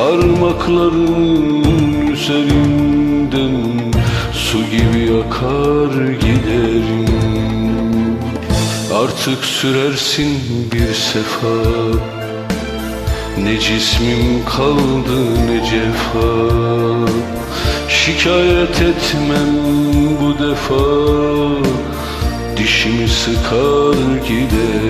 Parmakların üzerinden Su gibi akar giderim. Artık sürersin bir sefa. Ne cismim kaldı ne cefa. Şikayet etmem bu defa. Dişimi sıkar giderim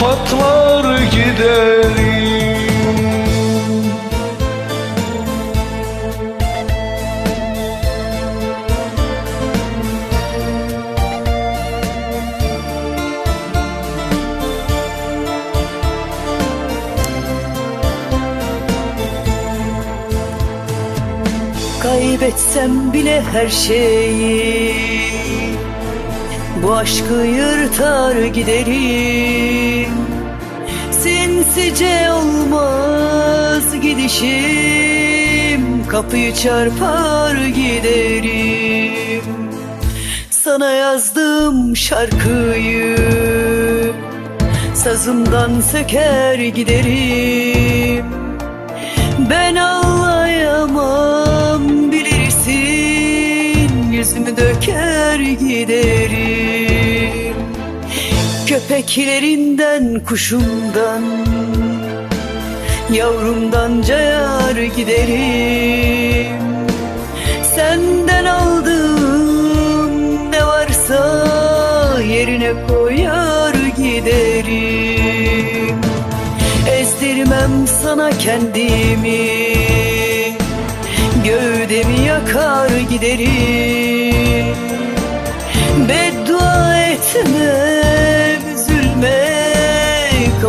patlar giderim Kaybetsem bile her şeyi Bu aşkı yırtar giderim Sinsice olmaz gidişim. Kapıyı çarpar giderim. Sana yazdım şarkıyı. Sazımdan söker giderim. Ben ağlayamam bilirsin. Yüzümü döker giderim Köpeklerinden kuşumdan Yavrumdan cayar giderim. Senden aldığım ne varsa Yerine koyar giderim. Ezdirmem sana kendimi Gövdemi yakar giderim. Beddua üzülme